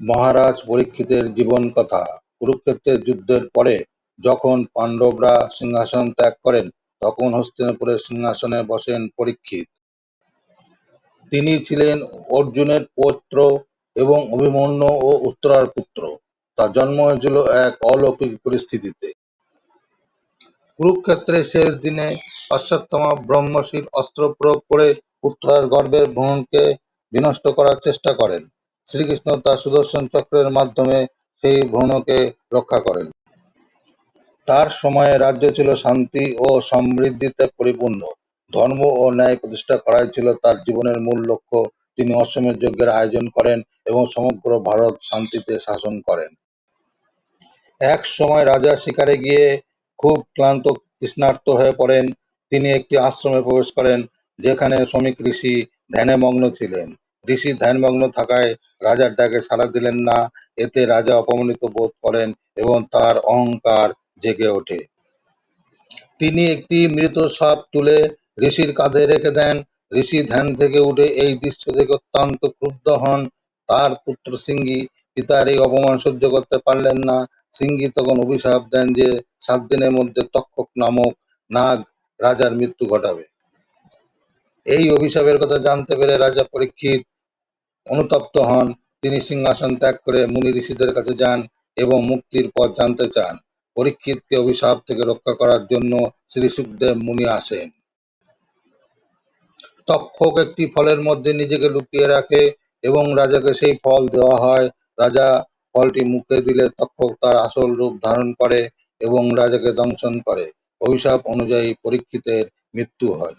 মহারাজ পরীক্ষিতের জীবনকথা কুরুক্ষেত্রের যুদ্ধের পরে যখন পাণ্ডবরা সিংহাসন ত্যাগ করেন, তখন হস্তিনাপুরের সিংহাসনে বসেন পরীক্ষিত। তিনি ছিলেন অর্জুনের পৌত্র এবং অভিমন্যু ও উত্তরার পুত্র। তার জন্ম হয়েছিল এক অলৌকিক পরিস্থিতিতে। কুরুক্ষেত্রের শেষ দিনে অশ্বত্থামা ব্রহ্মশির অস্ত্র প্রয়োগ করে উত্তরার গর্ভের ভ্রূণকে বিনষ্ট করার চেষ্টা করেন। শ্রীকৃষ্ণ তার সুদর্শন চক্রের মাধ্যমে সেই ভ্রূণকে রক্ষা করেন। তার সময়ে রাজ্য ছিল শান্তি ও সমৃদ্ধিতে পরিপূর্ণ। ধর্ম ও ন্যায় প্রতিষ্ঠা করাই ছিল তার জীবনের মূল লক্ষ্য। তিনি অশ্বমেধ যজ্ঞের আয়োজন করেন এবং সমগ্র ভারত শান্তিতে শাসন করেন। এক সময় রাজা শিকারে গিয়ে খুব ক্লান্ত, তৃষ্ণার্ত হয়ে পড়েন। তিনি একটি আশ্রমে প্রবেশ করেন, যেখানে শমীক ঋষি ধ্যানে মগ্ন ছিলেন। ঋষি ধ্যানমগ্ন থাকায় রাজার ডাকে সাড়া দিলেন না। এতে রাজা অপমানিত বোধ করেন এবং তার অহংকার জেগে ওঠে। তিনি একটি মৃত সাপ তুলে ঋষির কাঁধে রেখে দেন। ঋষি ধ্যান থেকে উঠে এই দৃশ্য দেখে অত্যন্ত ক্রুদ্ধ হন। তার পুত্র সিংহী পিতার এই অপমান সহ্য করতে পারলেন না। সিংহী তখন অভিশাপ দেন যে সাত দিনের মধ্যে তক্ষক নামক নাগ রাজার মৃত্যু ঘটাবে। এই অভিশাপের কথা জানতে পেরে রাজা পরীক্ষিত অনুতপ্ত হন। তিনি সিংহাসন ত্যাগ করে মুনি ঋষিদের কাছে যান এবং মুক্তির পথ জানতে চান। পরীক্ষিতকে অভিশাপ থেকে রক্ষা করার জন্য শ্রী সুখদেব মুনি আসেন। তক্ষক একটি ফলের মধ্যে নিজেকে লুকিয়ে রাখে এবং রাজাকে সেই ফল দেওয়া হয়। রাজা ফলটি মুখে দিলে তক্ষক তার আসল রূপ ধারণ করে এবং রাজাকে দংশন করে। অভিশাপ অনুযায়ী পরীক্ষিতের মৃত্যু হয়।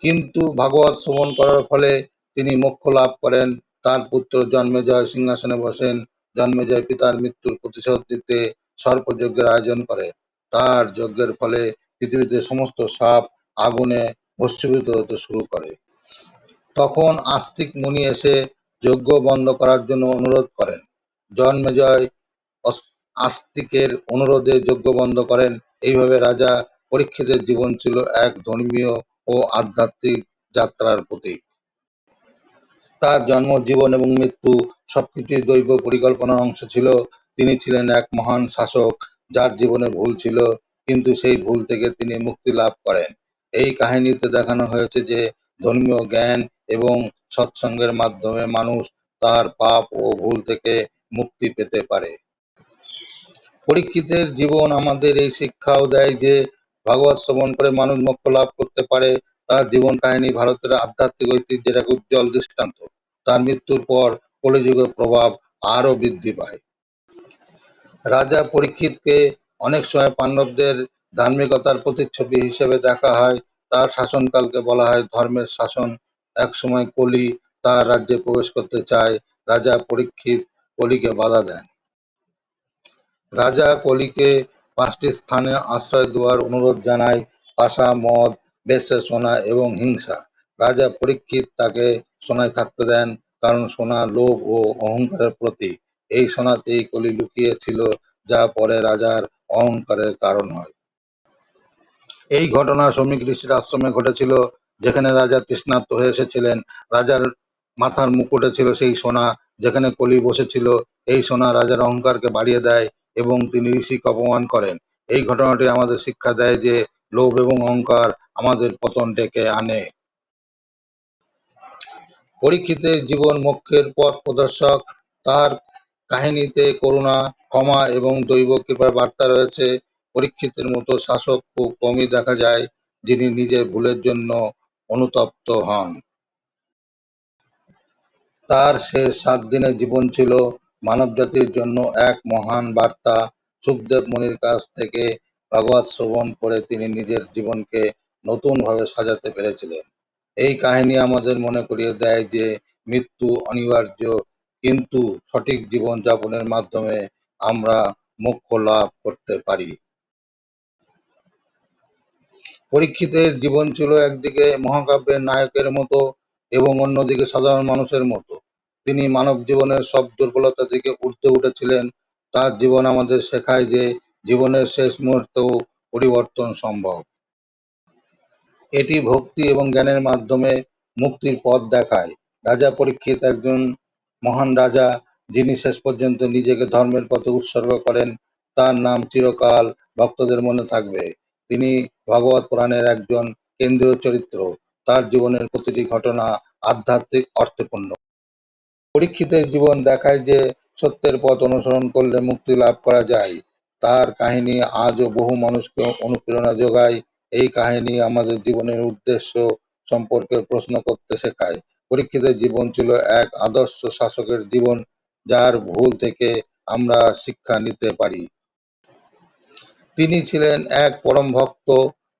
কিন্তু ভাগবত শ্রবণ করার ফলে তিনি মোক্ষ লাভ করেন। তার পুত্র জন্মেজয় সিংহাসনে বসেন। জন্মেজয় পিতার মৃত্যুর প্রতিশোধ নিতে সর্পযজ্ঞের আয়োজন করে। তার যজ্ঞের ফলে পৃথিবীতে সমস্ত সাপ আগুনে ভস্মীভূত হতে শুরু করে। তখন আস্তিক মুনি এসে যজ্ঞ বন্ধ করার জন্য অনুরোধ করেন। জন্মেজয় আস্তিকের অনুরোধে যজ্ঞ বন্ধ করেন। এইভাবে রাজা পরীক্ষিতের জীবন ছিল এক ধর্মীয় ও আধ্যাত্মিক যাত্রার প্রতীক। তার জন্ম, জীবন এবং মৃত্যু সবকিছুই দৈব পরিকল্পনার অংশ ছিল। তিনি ছিলেন এক মহান শাসক যার জীবনে ভুল ছিল, কিন্তু সেই ভুল থেকে তিনি মুক্তি লাভ করেন। এই কাহিনীতে দেখানো হয়েছে যে ধর্মীয় জ্ঞান এবং সৎসঙ্গের মাধ্যমে মানুষ তার পাপ ও ভুল থেকে মুক্তি পেতে পারে। পরীক্ষিতের জীবন আমাদের এই শিক্ষাও দেয় যে ভাগবত শ্রবণ করে মানুষ মোক্ষ লাভ করতে পারে। তার জীবন কাহিনী ভারতের আধ্যাত্মিক ঐতিহ্যের এক উজ্জ্বল দৃষ্টান্ত। তার মৃত্যুর পর কলিযুগের প্রভাব আরও বৃদ্ধি পায়। রাজা পরীক্ষিতকে অনেক সময় পাণ্ডবদের ধার্মিকতার প্রতিচ্ছবি হিসেবে দেখা হয়। তার শাসনকালকে বলা হয় ধর্মের শাসন। একসময় কলি তার রাজ্যে প্রবেশ করতে চায়। রাজা পরীক্ষিত কলিকে বাধা দেন। রাজা কলিকে পাঁচটি স্থানে আশ্রয় দেওয়ার অনুরোধ জানায়: পাশা, মদ, বেশ্যা সোনা এবং হিংসা। রাজা পরীক্ষিত তাকে সোনায় থাকতে দেন, কারণ সোনা লোভ ও অহংকারের প্রতীক। এই সোনাতেই কলি লুকিয়ে ছিল, যা পরে রাজার অহংকারের কারণ হয়। এই ঘটনা শমীক ঋষির আশ্রমে ঘটেছিল, যেখানে রাজা তৃষ্ণার্ত হয়ে এসেছিলেন। রাজার মাথার মুকুটে ছিল সেই সোনা যেখানে কলি বসেছিল। এই সোনা রাজার অহংকারকে বাড়িয়ে দেয় এবং তিনি ঋষিকে অপমান করেন। এই ঘটনাটি আমাদের শিক্ষা দেয় যে লোভ এবং অহংকার আমাদের পতন ডেকে আনে। পরীক্ষিতের জীবন মোক্ষের পথ প্রদর্শক। তার কাহিনীতে করুণা, ক্ষমা এবং দৈব কৃপার বার্তা রয়েছে। পরীক্ষিতের মতো শাসক খুব কমই দেখা যায়, যিনি নিজের ভুলের জন্য অনুতপ্ত হন। তার শেষ সাত দিনের জীবন ছিল মানবজাতির জন্য এক মহান বার্তা। সুখদেব মুনির কাছ থেকে ভাগবত শ্রবণ করে তিনি নিজের জীবনকে নতুনভাবে সাজাতে পেরেছিলেন। এই কাহিনী আমাদের মনে করিয়ে দেয় যে মৃত্যু অনিবার্য, কিন্তু সঠিক জীবন যাপনের মাধ্যমে আমরা মোক্ষ লাভ করতে পারি। পরীক্ষিতের জীবন ছিল একদিকে মহাকাব্যের নায়কের মতো এবং অন্যদিকে সাধারণ মানুষের মতো। তিনি মানব জীবনের সব দুর্বলতা থেকে ঊর্ধ্বে উঠেছিলেন। তার জীবন আমাদের শেখায় যে জীবনের শেষ মুহূর্তেও পরিবর্তন সম্ভব। এটি ভক্তি এবং জ্ঞানের মাধ্যমে মুক্তির পথ দেখায়। রাজা পরীক্ষিত একজন মহান রাজা, যিনি শেষ পর্যন্ত নিজেকে ধর্মের পথে উৎসর্গ করেন তার নাম চিরকাল ভক্তদের মনে থাকবে তিনি ভাগবত পুরাণের একজন কেন্দ্রীয় চরিত্র তার জীবনের প্রতিটি ঘটনা আধ্যাত্মিক অর্থপূর্ণ পরীক্ষিতের জীবন দেখায় যে সত্যের পথ অনুসরণ করলে মুক্তি লাভ করা যায় তার কাহিনী আজও বহু মানুষকে অনুপ্রেরণা যোগায়। এই কাহিনী আমাদের জীবনের উদ্দেশ্য সম্পর্কে প্রশ্ন করতে শেখায়। পরীক্ষিতের জীবন ছিল এক আদর্শ শাসকের জীবন, যার ভুল থেকে আমরা শিক্ষা নিতে পারি। তিনি ছিলেন এক পরম ভক্ত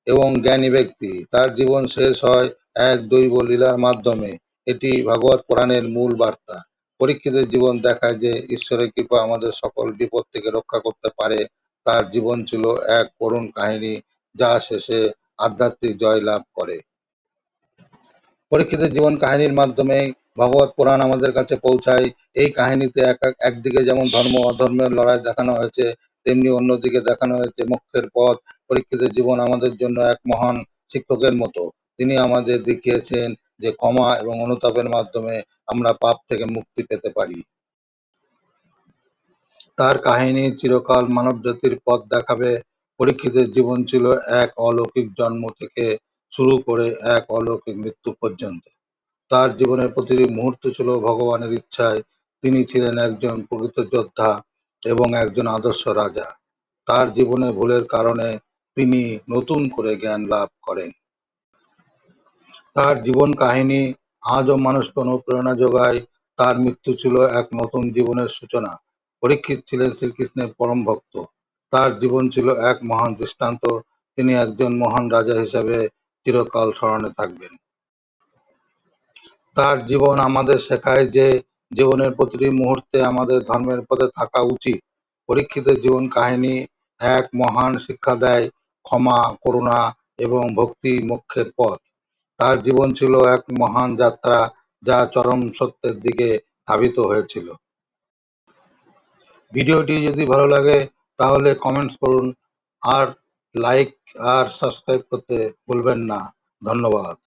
এবং জ্ঞানী ব্যক্তি। তার জীবন শেষ হয় এক দৈব লীলার মাধ্যমে। এটি ভাগবত পুরাণের মূল বার্তা। পরীক্ষিতের জীবন দেখায় যে ঈশ্বরের কৃপা আমাদের সকল বিপদ থেকে রক্ষা করতে পারে। তার জীবন ছিল এক করুণ কাহিনী যা শেষে আধ্যাত্মিক জয় লাভ করে। পরীক্ষিতের জীবন কাহিনীর মাধ্যমে ভগবত পুরাণ আমাদের কাছে পৌঁছায়। এই কাহিনীতে এক এক- একদিকে যেমন ধর্ম, অধর্মের লড়াই দেখানো হয়েছে, তেমনি অন্যদিকে দেখানো হয়েছে মোক্ষের পথ। পরীক্ষিতের জীবন আমাদের জন্য এক মহান শিক্ষকের মতো। তিনি আমাদের দেখিয়েছেন যে ক্ষমা এবং অনুতাপের মাধ্যমে আমরা পাপ থেকে মুক্তি পেতে পারি। তার কাহিনী চিরকাল মানবজাতির পথ দেখাবে। পরীক্ষিতের জীবন ছিল এক অলৌকিক জন্ম থেকে শুরু করে এক অলৌকিক মৃত্যু পর্যন্ত। তার জীবনের প্রতিটি মুহূর্ত ছিল ভগবানের ইচ্ছায়। তিনি ছিলেন একজন প্রকৃত যোদ্ধা এবং একজন আদর্শ রাজা। তার জীবনে ভুলের কারণে তিনি নতুন করে জ্ঞান লাভ করেন। তার জীবন কাহিনী আজও মানুষকে অনুপ্রেরণা যোগায়। তার মৃত্যু ছিল এক নতুন জীবনের সূচনা। পরীক্ষিত ছিলেন শ্রীকৃষ্ণের পরম ভক্ত। তার জীবন ছিল এক মহান দৃষ্টান্ত। তিনি একজন মহান রাজা হিসেবে চিরকাল স্মরণে থাকবেন। তার জীবন আমাদের শেখায় যে জীবনের প্রতিটি মুহূর্তে আমাদের ধর্মের পথে থাকা উচিত। পরীক্ষিতের জীবন কাহিনী এক মহান শিক্ষা দেয় ক্ষমা, করুণা এবং ভক্তি মোক্ষের পথ। তার জীবন ছিল এক মহান যাত্রা যা চরম সত্যের দিকে ধাবিত হয়েছিল। ভিডিওটি যদি ভালো লাগে, তাহলে কমেন্টস করুন আর লাইক আর সাবস্ক্রাইব করতে ভুলবেন না। ধন্যবাদ।